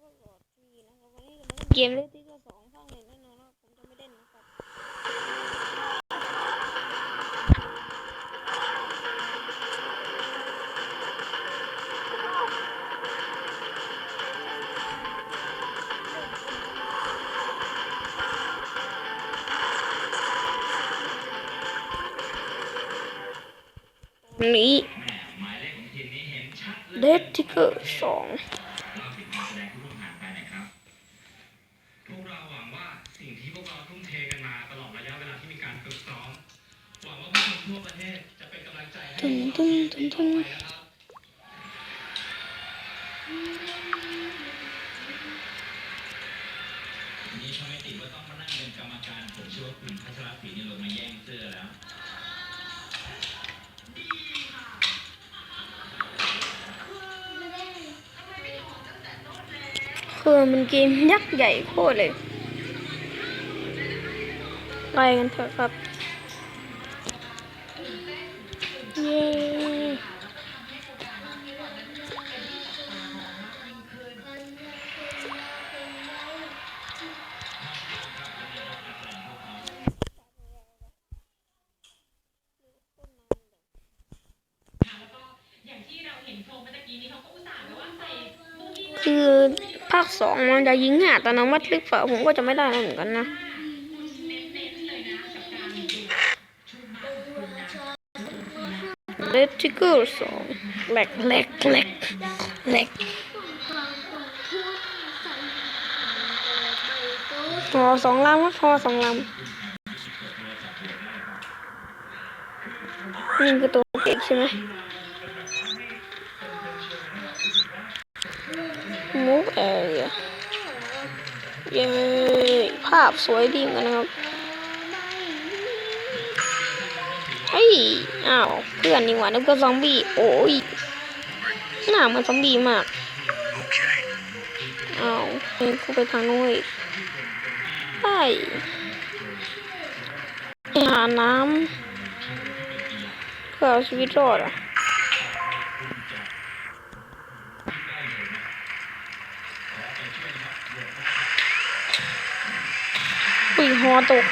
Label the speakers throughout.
Speaker 1: ก็กดทีนะครับวันนี้เราเล่นเกมเล่นที่ก็สองภาคหนึ่งแน่นอนว่าผมจะไม่เล่นนะครับนี้เดททิกเกอร์สอง
Speaker 2: พวกเราหวังว่าสิ่ง ทุ่มเทกันมาตลอดระยะเวลาที่มีการฝึกซ้อมหวังว่าผู้ชมทั่วประเทศจะเป็นกำลังใจให้
Speaker 1: ทุนทุนทุนทุน
Speaker 2: ไปนะครับ
Speaker 3: นี่ถ้าไม่ติดว่าต้องมานั่งเป็นกรรมการผมเชื่อว่าคุณพัชรศรีนี่ลงมาแย่งเสื้อแล้ว
Speaker 1: คือมันเกมยักษ์ใหญ่โคตรเลย ไปกันเถอะครับ เย้คือภาคสองมันจะยิงหาตอนนั้นวัดลึกฝ่าผมก็จะไม่ได้เหมือนกันนะ เลติเกอร์สองแหลกแหลกแหลกแหลกหอสองลำครับหอสองลำนี่คือตัวเอกใช่ไหมมูฟแอเรียเย้ภาพสวยดีเหมือนกันนะครับ ฮ้ย อ้าว เพื่อนนี่หว่านึกว่าซอมบี้ โอ้ย หน้าเหมันซอมบี้มาก อ้าวเฮ้ยกูไปทางนู้นอีกใช่ไปหาน้ำเพื่อเอาชีวิตรอดอะอุ้ยฮอตก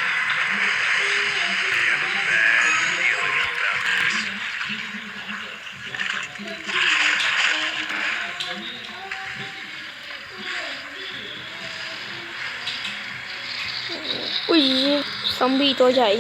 Speaker 1: ซอมบี้ตัวใหญ่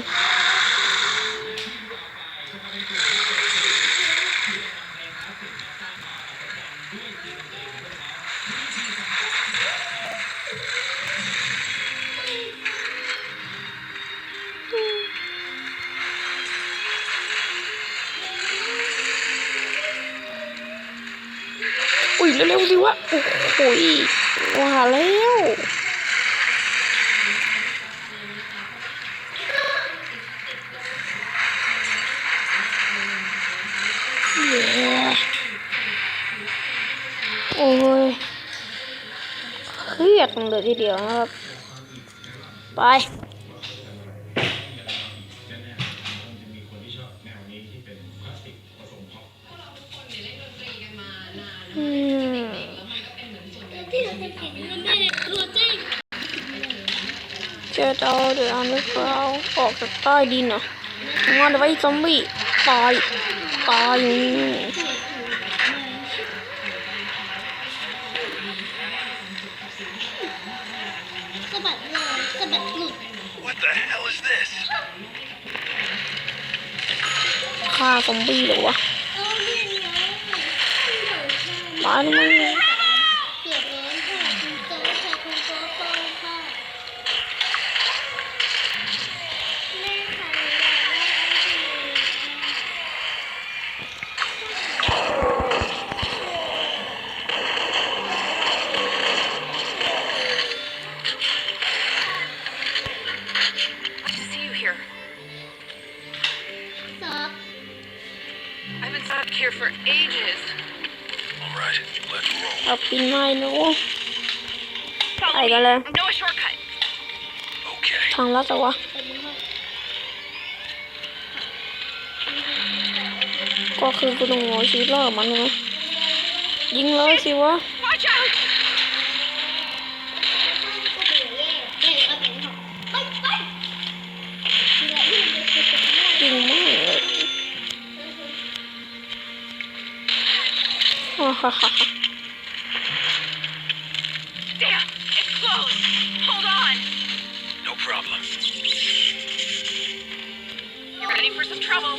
Speaker 1: อุ้ยเร็วๆสิวะโอ้โหยว่าแล้ว โอ้ยเครียดเลยทีเดียวนะครับ ไปอืม
Speaker 4: ที่เจะเห็นมันไม่ได้ตัวจริง
Speaker 1: เจอเอาเดี๋ยวเอานึกเอาออกจากใต้ดินเหรอมอนไว้ซอมบี้ตายตาย
Speaker 4: สะ
Speaker 1: ซอมบี้หรอวะ
Speaker 4: เออนี่ง
Speaker 1: ตายทำไม
Speaker 4: เ I've
Speaker 5: been stuck here for ages.
Speaker 6: All right, let's roll.
Speaker 1: เอาปินไม้หนู
Speaker 5: Follow
Speaker 1: Ay,
Speaker 5: me.
Speaker 1: dale.
Speaker 5: I know a shortcut.
Speaker 6: Okay.
Speaker 1: ทางลัดเหรอวะ ก็คือกูต้องเอาชีวิตรอดกับมันใช่ไหมยิงเลยสิวะ
Speaker 5: Watch out! Damn, it's closed. Hold on.
Speaker 6: No problem.
Speaker 5: You ready for some trouble?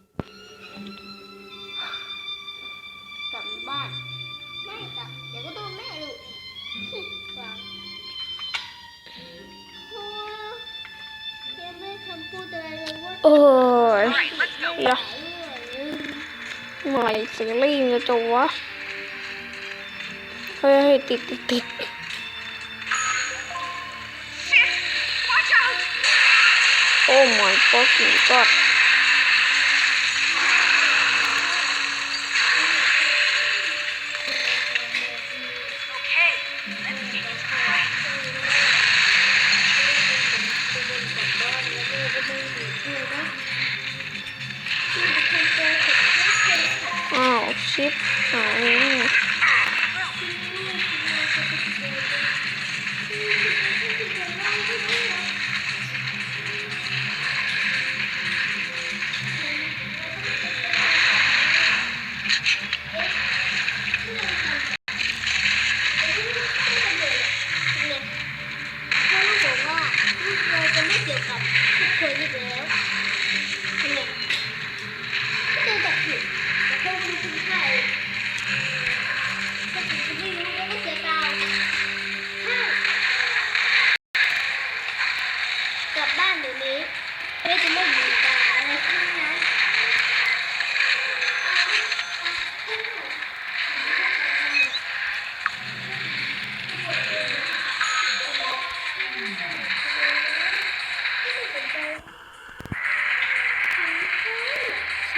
Speaker 1: โอ้ยเดี๋ย
Speaker 4: วหน่อยสีรี
Speaker 1: มจะวะเฮ้ยติดติดติดโอ้ my fucking god
Speaker 5: ship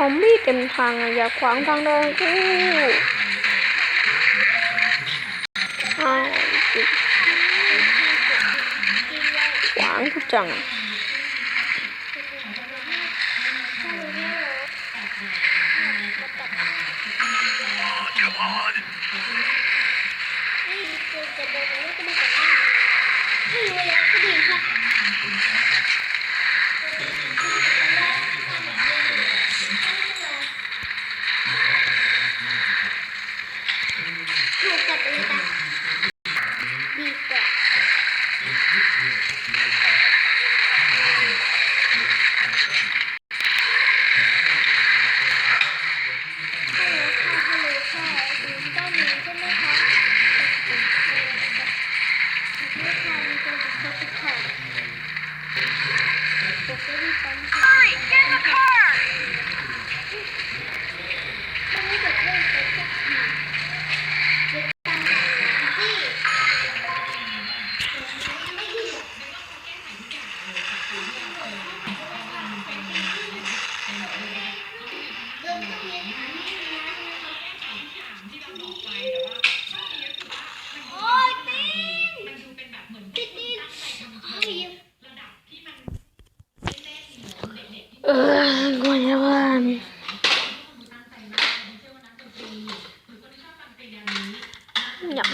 Speaker 1: อ
Speaker 4: มบี้เต็มทา
Speaker 1: งอะย่าขวางทางเดินกูขวางกูจัง
Speaker 4: จะโดนอะไรก็ไม่ได้ไม่รู้แล้ก็ดีค่ะ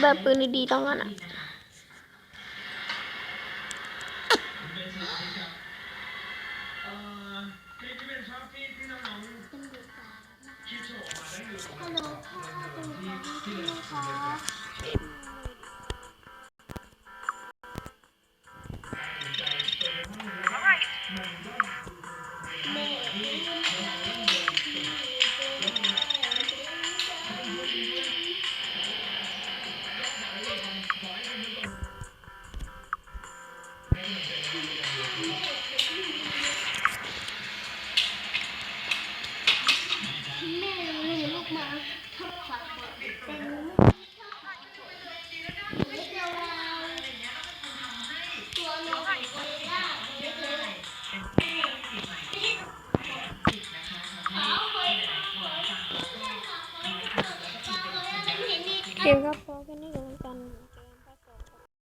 Speaker 4: อ
Speaker 1: ปืนดีๆต้องนั่นอะ
Speaker 4: ฮัลโหลพ่อดูแลพี่ครับ